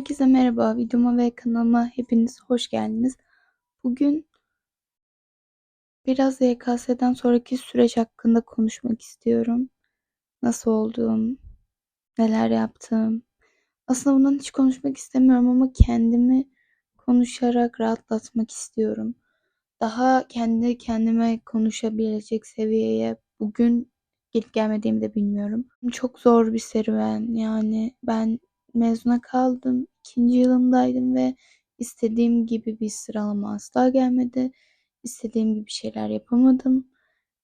Herkese merhaba. Videoma ve kanalıma hepiniz hoş geldiniz. Bugün biraz YKS'den sonraki süreç hakkında konuşmak istiyorum. Nasıl olduğum, neler yaptım. Aslında bundan hiç konuşmak istemiyorum ama kendimi konuşarak rahatlatmak istiyorum. Daha kendi kendime konuşabilecek seviyeye bugün gelip gelmediğimi de bilmiyorum. Çok zor bir serüven. Yani ben mezuna kaldım. İkinci yılındaydım ve istediğim gibi bir sıralama asla gelmedi. İstediğim gibi şeyler yapamadım.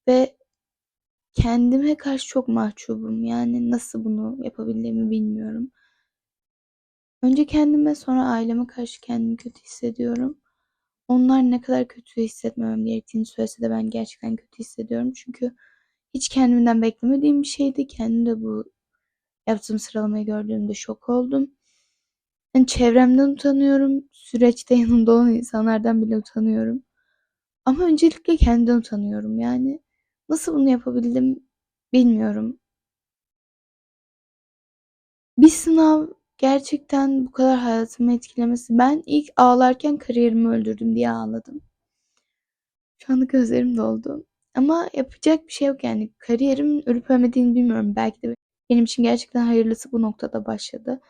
Ve kendime karşı çok mahcubum. Yani nasıl bunu yapabildiğimi bilmiyorum. Önce kendime sonra aileme karşı kendimi kötü hissediyorum. Onlar ne kadar kötü hissetmemem gerektiğini söylese de ben gerçekten kötü hissediyorum. Çünkü hiç kendimden beklemediğim bir şeydi. Kendim de bu yaptığım sıralamayı gördüğümde şok oldum. Yani çevremden utanıyorum. Süreçte yanımda olan insanlardan bile utanıyorum. Ama öncelikle kendimden utanıyorum. Yani nasıl bunu yapabildim bilmiyorum. Bir sınav gerçekten bu kadar hayatımı etkilemesi. Ben ilk ağlarken kariyerimi öldürdüm diye ağladım. Şu anda gözlerim doldu. Ama yapacak bir şey yok yani. Kariyerimin ölüp ölmediğini bilmiyorum. Belki de benim için gerçekten hayırlısı bu noktada başladı.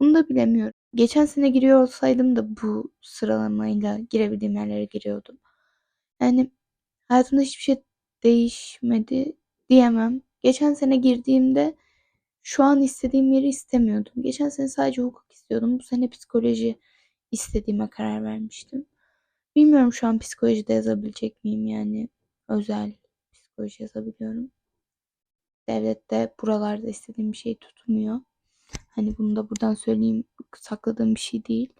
Bunu da bilemiyorum. Geçen sene giriyor olsaydım da bu sıralamayla girebildiğim yerlere giriyordum. Yani hayatımda hiçbir şey değişmedi diyemem. Geçen sene girdiğimde şu an istediğim yeri istemiyordum. Geçen sene sadece hukuk istiyordum. Bu sene psikoloji istediğime karar vermiştim. Bilmiyorum şu an psikolojide yazabilecek miyim yani özel psikoloji yazabiliyorum. Devlette buralarda istediğim bir şey tutmuyor. Hani bunu da buradan söyleyeyim sakladığım bir şey değil.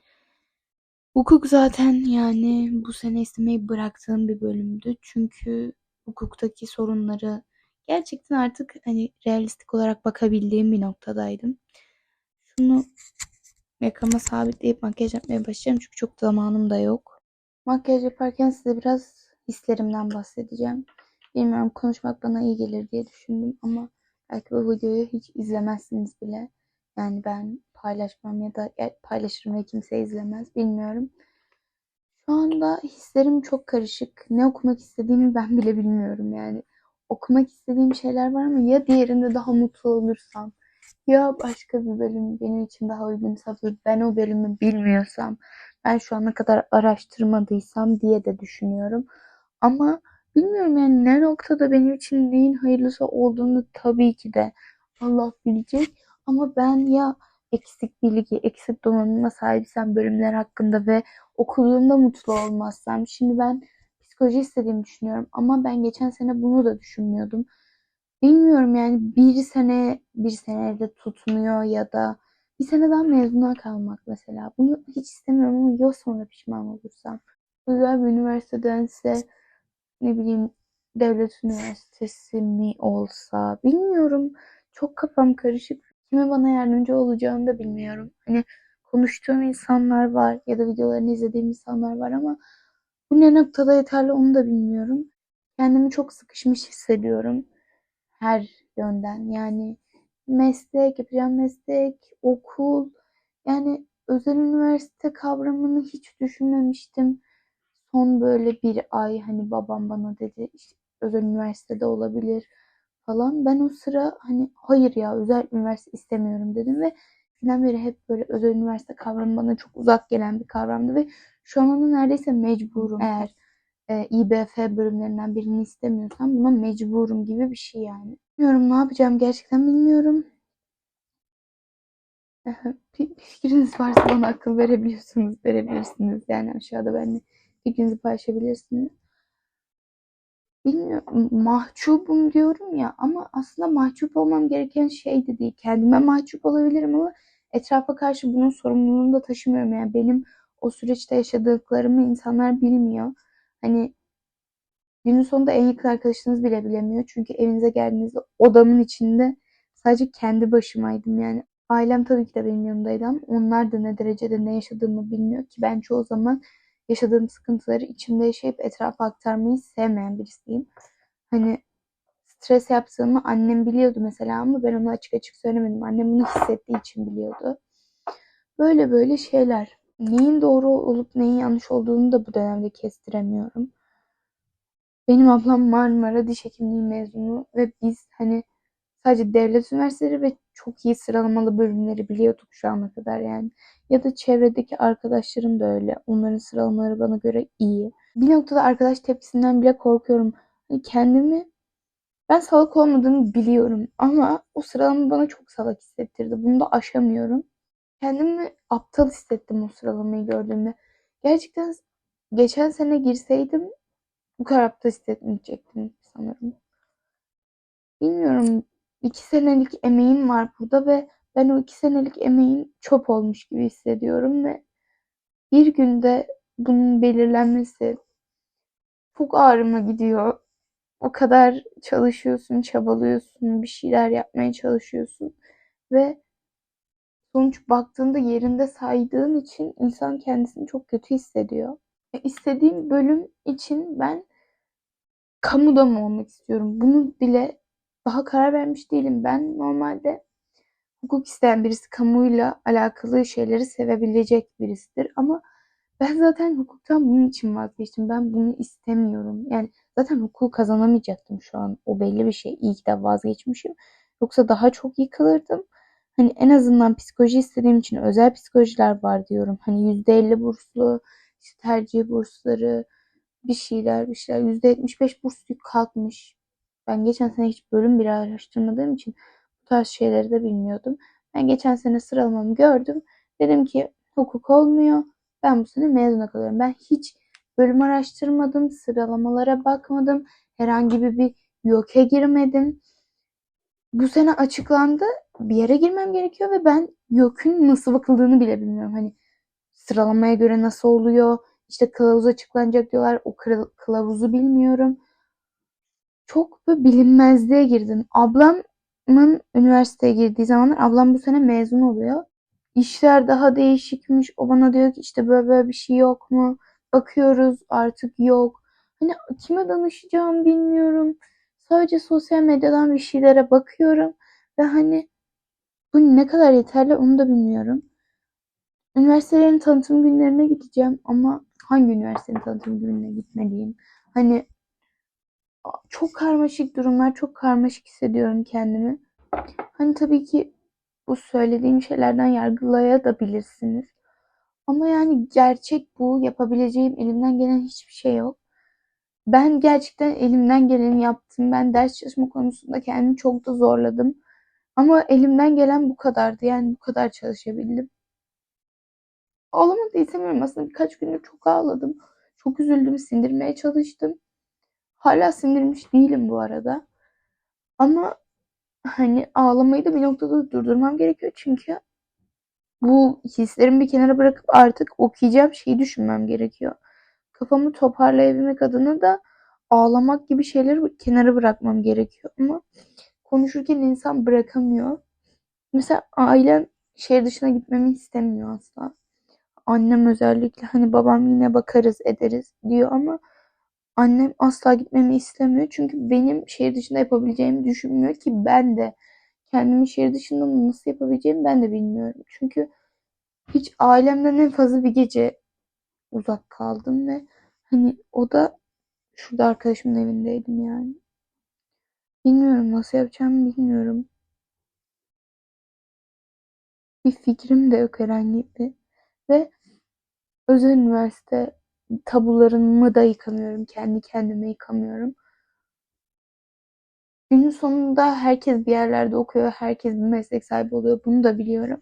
Hukuk zaten yani bu sene istemeyi bıraktığım bir bölümdü. Çünkü hukuktaki sorunları gerçekten artık hani realistik olarak bakabildiğim bir noktadaydım. Şunu yakama sabitleyip makyaj yapmaya başlayacağım çünkü çok zamanım da yok. Makyaj yaparken size biraz hislerimden bahsedeceğim. Bilmiyorum konuşmak bana iyi gelir diye düşündüm ama belki bu videoyu hiç izlemezsiniz bile. Yani ben paylaşmam ya da paylaşırım ve kimse izlemez bilmiyorum. Şu anda hislerim çok karışık. Ne okumak istediğimi ben bile bilmiyorum yani. Okumak istediğim şeyler var ama ya diğerinde daha mutlu olursam ya başka bir bölüm benim için daha uygunsa ben o bölümü bilmiyorsam ben şu ana kadar araştırmadıysam diye de düşünüyorum. Ama bilmiyorum yani ne noktada benim için neyin hayırlısı olduğunu tabii ki de Allah bilecek. Ama ben ya eksik bilgi, eksik donanıma sahipsem bölümler hakkında ve okuduğumda mutlu olmazsam. Şimdi ben psikoloji istediğimi düşünüyorum ama ben geçen sene bunu da düşünmüyordum. Bilmiyorum yani bir sene bir senede tutmuyor ya da bir sene daha mezuna kalmak mesela. Bunu hiç istemiyorum ama ya sonra pişman olursam. Güzel bir üniversitedense ne bileyim devlet üniversitesi mi olsa bilmiyorum. Çok kafam karışık. Kime bana yardımcı olacağını da bilmiyorum. Hani konuştuğum insanlar var ya da videolarını izlediğim insanlar var ama bu ne noktada yeterli onu da bilmiyorum. Kendimi çok sıkışmış hissediyorum her yönden. Yani meslek, yapacağım meslek, okul. Yani özel üniversite kavramını hiç düşünmemiştim. Son böyle bir ay hani babam bana dedi işte özel üniversitede olabilir falan. Ben o sıra hani hayır ya özel üniversite istemiyorum dedim ve günden beri hep böyle özel üniversite kavramı bana çok uzak gelen bir kavramdı ve şu an ona neredeyse mecburum. Eğer e, İBF bölümlerinden birini istemiyorsam buna mecburum gibi bir şey yani. Bilmiyorum ne yapacağım gerçekten bilmiyorum. bir fikriniz varsa bana akıl verebiliyorsunuz, verebilirsiniz. Yani aşağıda benimle fikrinizi paylaşabilirsiniz. Bilmiyorum mahcubum diyorum ya ama aslında mahcup olmam gereken şey de değil. Kendime mahcup olabilirim ama etrafa karşı bunun sorumluluğunu da taşımıyorum. Yani benim o süreçte yaşadıklarımı insanlar bilmiyor. Hani günün sonunda en yakın arkadaşınız bile bilemiyor. Çünkü evinize geldiğinizde odamın içinde sadece kendi başımaydım. Yani ailem tabii ki de benim yanımdaydı ama onlar da ne derecede ne yaşadığımı bilmiyor ki ben çoğu zaman yaşadığım sıkıntıları içimde yaşayıp etrafa aktarmayı sevmeyen birisiyim. Hani stres yaptığımı annem biliyordu mesela ama ben ona açık açık söylemedim. Annem bunu hissettiği için biliyordu. Böyle böyle şeyler. Neyin doğru olup neyin yanlış olduğunu da bu dönemde kestiremiyorum. Benim ablam Marmara Diş Hekimliği mezunu ve biz hani sadece devlet üniversiteleri ve çok iyi sıralamalı bölümleri biliyorduk şu ana kadar yani. Ya da çevredeki arkadaşlarım da öyle. Onların sıralamaları bana göre iyi. Bir noktada arkadaş tepkisinden bile korkuyorum. Hani kendimi ben salak olmadığımı biliyorum ama o sıralama bana çok salak hissettirdi. Bunu da aşamıyorum. Kendimi aptal hissettim o sıralamayı gördüğümde. Gerçekten geçen sene girseydim bu kadar aptal hissetmeyecektim sanırım. Bilmiyorum. İki senelik emeğim var burada ve ben o iki senelik emeğin çöp olmuş gibi hissediyorum ve bir günde bunun belirlenmesi çok ağrıma gidiyor. O kadar çalışıyorsun, çabalıyorsun, bir şeyler yapmaya çalışıyorsun ve sonuç baktığında yerinde saydığın için insan kendisini çok kötü hissediyor. E, istediğim bölüm için ben kamuda mı olmak istiyorum? Bunu bile daha karar vermiş değilim. Ben normalde hukuk isteyen birisi kamuyla alakalı şeyleri sevebilecek birisidir. Ama ben zaten hukuktan bunun için vazgeçtim. Ben bunu istemiyorum. Yani zaten hukuk kazanamayacaktım şu an. O belli bir şey. İyi ki de vazgeçmişim. Yoksa daha çok yıkılırdım. Hani en azından psikoloji istediğim için özel psikolojiler var diyorum. Hani %50 burslu, işte tercih bursları, bir şeyler bir şeyler. %75 burs kalkmış. Ben geçen sene hiç bölüm bile araştırmadığım için bu tarz şeyleri de bilmiyordum. Ben geçen sene sıralamamı gördüm. Dedim ki hukuk olmuyor. Ben bu sene mezuna kalıyorum. Ben hiç bölüm araştırmadım. Sıralamalara bakmadım. Herhangi bir YÖK'e girmedim. Bu sene açıklandı. Bir yere girmem gerekiyor ve ben YÖK'ün nasıl bakıldığını bile bilmiyorum. Hani sıralamaya göre nasıl oluyor? İşte kılavuz açıklanacak diyorlar. O kılavuzu bilmiyorum. Çok bir bilinmezliğe girdim. Ablamın üniversiteye girdiği zamanlar ablam bu sene mezun oluyor. İşler daha değişikmiş. O bana diyor ki işte böyle böyle bir şey yok mu? Bakıyoruz artık yok. Hani kime danışacağım bilmiyorum. Sadece sosyal medyadan bir şeylere bakıyorum. Ve hani bu ne kadar yeterli onu da bilmiyorum. Üniversitelerin tanıtım günlerine gideceğim ama hangi üniversitenin tanıtım gününe gitmeliyim? Hani çok karmaşık durumlar, çok karmaşık hissediyorum kendimi. Hani tabii ki bu söylediğim şeylerden yargılayabilirsiniz. Ama yani gerçek bu. Yapabileceğim elimden gelen hiçbir şey yok. Ben gerçekten elimden geleni yaptım. Ben ders çalışma konusunda kendimi çok da zorladım. Ama elimden gelen bu kadardı. Yani bu kadar çalışabildim. Ağlamak istemiyorum aslında. Birkaç gündür çok ağladım. Çok üzüldüm. Sindirmeye çalıştım. Hala sindirmiş değilim bu arada. Ama hani ağlamayı da bir noktada durdurmam gerekiyor. Çünkü bu hislerimi bir kenara bırakıp artık okuyacağım şeyi düşünmem gerekiyor. Kafamı toparlayabilmek adına da ağlamak gibi şeyleri kenara bırakmam gerekiyor. Ama konuşurken insan bırakamıyor. Mesela ailem şehir dışına gitmemi istemiyor asla. Annem özellikle hani babam yine bakarız ederiz diyor ama annem asla gitmemi istemiyor. Çünkü benim şehir dışında yapabileceğimi düşünmüyor ki ben de kendimi şehir dışında nasıl yapabileceğimi ben de bilmiyorum. Çünkü hiç ailemden en fazla bir gece uzak kaldım ve hani o da şurada arkadaşımın evindeydim yani. Bilmiyorum nasıl yapacağımı bilmiyorum. Bir fikrim de yok herhangi bir. Ve özel üniversite tabularımı da yıkamıyorum. Kendi kendime yıkamıyorum. Günün sonunda herkes bir yerlerde okuyor. Herkes bir meslek sahibi oluyor. Bunu da biliyorum.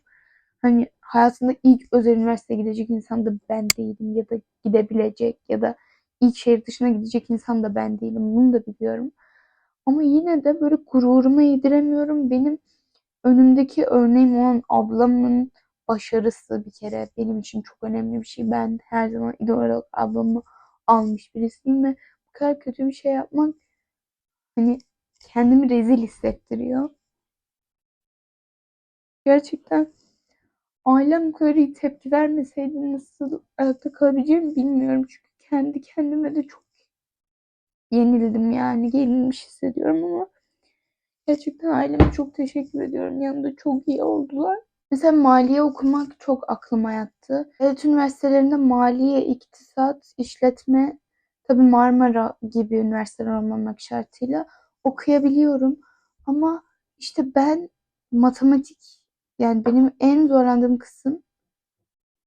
Hani hayatında ilk özel üniversiteye gidecek insan da ben değilim. Ya da gidebilecek ya da ilk şehir dışına gidecek insan da ben değilim. Bunu da biliyorum. Ama yine de böyle gururuma yediremiyorum. Benim önümdeki örneğim olan ablamın başarısı bir kere benim için çok önemli bir şey. Ben her zaman idol olarak ablamı almış birisiyim ve bu kadar kötü bir şey yapmak hani kendimi rezil hissettiriyor. Gerçekten ailem bu kadar iyi tepki vermeseydi nasıl ayakta kalabileceğimi bilmiyorum. Çünkü kendi kendime de çok yenildim yani yenilmiş hissediyorum ama gerçekten aileme çok teşekkür ediyorum. Yanında çok iyi oldular. Mesela maliye okumak çok aklıma yattı. Devlet üniversitelerinde maliye, iktisat, işletme, tabii Marmara gibi üniversiteler olmamak şartıyla okuyabiliyorum. Ama işte ben matematik yani benim en zorlandığım kısım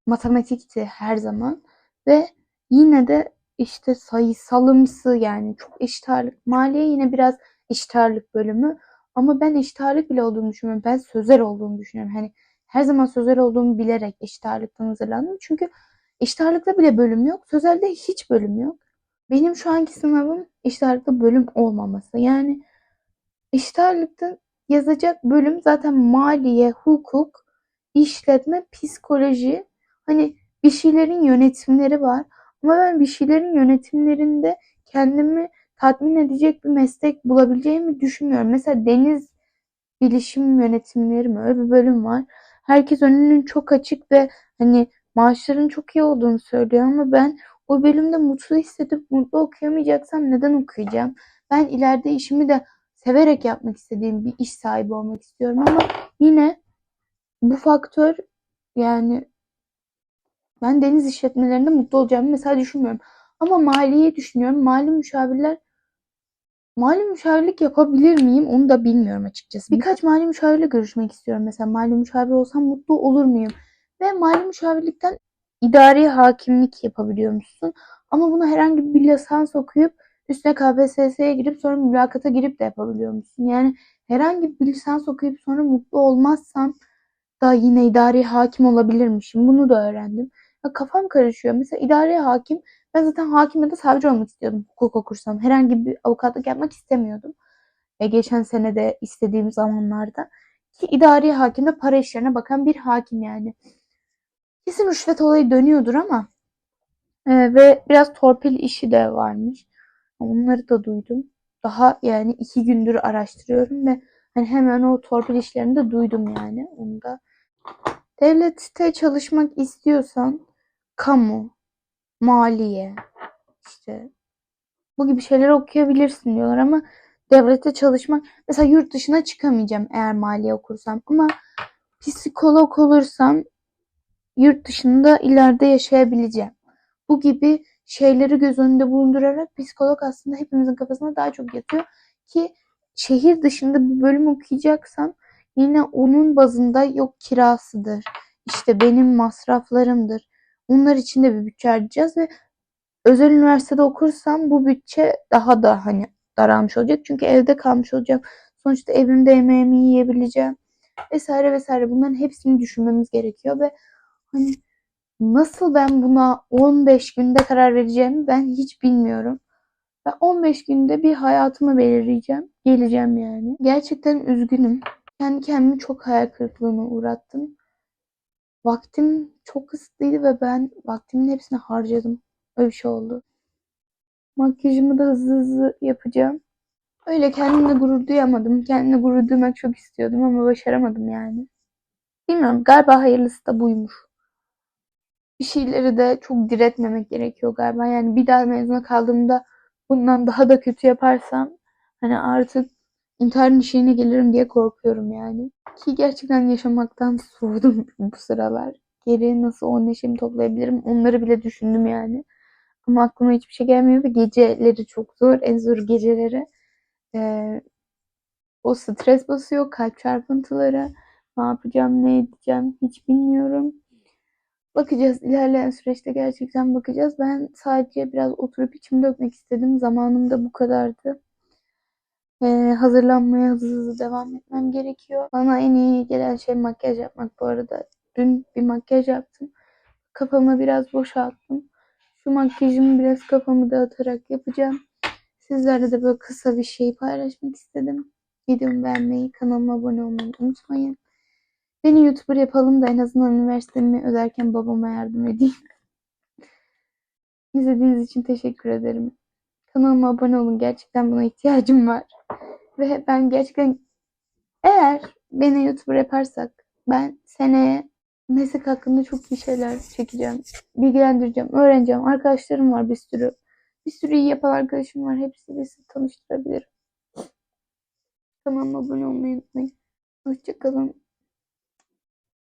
matematikti her zaman ve yine de işte sayısalımsı yani çok eşit ağırlık. Maliye yine biraz eşit ağırlık bölümü ama ben eşit ağırlık bile olduğunu düşünmüyorum. Ben sözel olduğunu düşünüyorum. Hani her zaman sözel olduğumu bilerek eşit ağırlıktan hazırlandım. Çünkü eşit ağırlıkta bile bölüm yok. Sözelde hiç bölüm yok. Benim şu anki sınavım eşit ağırlıkta bölüm olmaması. Yani eşit ağırlıkta yazacak bölüm zaten maliye, hukuk, işletme, psikoloji. Hani bir şeylerin yönetimleri var. Ama ben bir şeylerin yönetimlerinde kendimi tatmin edecek bir meslek bulabileceğimi düşünmüyorum. Mesela deniz bilişim yönetimleri mi? Öyle bir bölüm var. Herkes önünün çok açık ve hani maaşların çok iyi olduğunu söylüyor ama ben o bölümde mutlu hissedip mutlu okuyamayacaksam neden okuyacağım? Ben ileride işimi de severek yapmak istediğim bir iş sahibi olmak istiyorum ama yine bu faktör yani ben deniz işletmelerinde mutlu olacağımı mesela düşünmüyorum. Ama maliyi düşünüyorum. Mali müşavirler Mali müşavirlik yapabilir miyim onu da bilmiyorum açıkçası. Birkaç mali müşavirle görüşmek istiyorum. Mesela mali müşavir olsam mutlu olur muyum? Ve mali müşavirlikten idari hakimlik yapabiliyor musun? Ama bunu herhangi bir lisans okuyup üstüne KPSS'ye girip sonra mülakata girip de yapabiliyor musun? Yani herhangi bir lisans okuyup sonra mutlu olmazsam da yine idari hakim olabilirmişim. Bunu da öğrendim. Ya kafam karışıyor. Mesela idari hakim ben zaten hakim ya da savcı olmak istiyordum hukuk okursam. Herhangi bir avukatlık yapmak istemiyordum. E, geçen sene de istediğim zamanlarda. Ki idari hakim de para işlerine bakan bir hakim yani. Kesin rüşvet olayı dönüyordur ama e, ve biraz torpil işi de varmış. Onları da duydum. Daha yani iki gündür araştırıyorum ve hani hemen o torpil işlerini de duydum yani. Onu da Devlette çalışmak istiyorsan kamu, maliye, işte bu gibi şeyler okuyabilirsin diyorlar ama devlette çalışmak mesela yurt dışına çıkamayacağım eğer maliye okursam ama psikolog olursam yurt dışında ileride yaşayabileceğim. Bu gibi şeyleri göz önünde bulundurarak psikolog aslında hepimizin kafasına daha çok yatıyor ki şehir dışında bir bölüm okuyacaksam yine onun bazında yok kirasıdır. işte benim masraflarımdır. Onlar için de bir bütçe harcayacağız ve özel üniversitede okursam bu bütçe daha da hani daralmış olacak. Çünkü evde kalmış olacağım. Sonuçta evimde yemeğimi yiyebileceğim. Vesaire vesaire. Bunların hepsini düşünmemiz gerekiyor ve hani nasıl ben buna 15 günde karar vereceğimi ben hiç bilmiyorum. Ben 15 günde bir hayatımı belirleyeceğim. Geleceğim yani. Gerçekten üzgünüm. Kendi kendimi çok hayal kırıklığına uğrattım. Vaktim çok kısıtlıydı ve ben vaktimin hepsini harcadım. Öyle bir şey oldu. Makyajımı da hızlı hızlı yapacağım. Öyle kendimle gurur duyamadım. Kendimle gurur duymak çok istiyordum ama başaramadım yani. Bilmiyorum galiba hayırlısı da buymuş. Bir şeyleri de çok diretmemek gerekiyor galiba. Yani bir daha mezuna kaldığımda bundan daha da kötü yaparsam hani artık intihar şeyine gelirim diye korkuyorum yani. Ki gerçekten yaşamaktan soğudum bu sıralar. Geri nasıl o neşemi toplayabilirim onları bile düşündüm yani. Ama aklıma hiçbir şey gelmiyor ve geceleri çok zor. En zor geceleri. Ee, o stres basıyor. Kalp çarpıntıları. Ne yapacağım, ne edeceğim hiç bilmiyorum. Bakacağız. ilerleyen süreçte gerçekten bakacağız. Ben sadece biraz oturup içimi dökmek istedim. Zamanım da bu kadardı. Ee, hazırlanmaya hızlı hızlı devam etmem gerekiyor. Bana en iyi gelen şey makyaj yapmak bu arada. Dün bir makyaj yaptım. Kafamı biraz boşalttım. Şu makyajımı biraz kafamı dağıtarak yapacağım. Sizlerle de böyle kısa bir şey paylaşmak istedim. Videomu beğenmeyi, kanalıma abone olmayı unutmayın. Beni YouTuber yapalım da en azından üniversitemi öderken babama yardım edeyim. İzlediğiniz için teşekkür ederim. Kanalıma abone olun. Gerçekten buna ihtiyacım var. Ve ben gerçekten eğer beni YouTuber yaparsak ben seneye meslek hakkında çok iyi şeyler çekeceğim. Bilgilendireceğim, öğreneceğim. Arkadaşlarım var bir sürü. Bir sürü iyi yapan arkadaşım var. Hepsiyle sizi tanıştırabilirim. Kanalıma abone olmayı unutmayın. Hoşçakalın.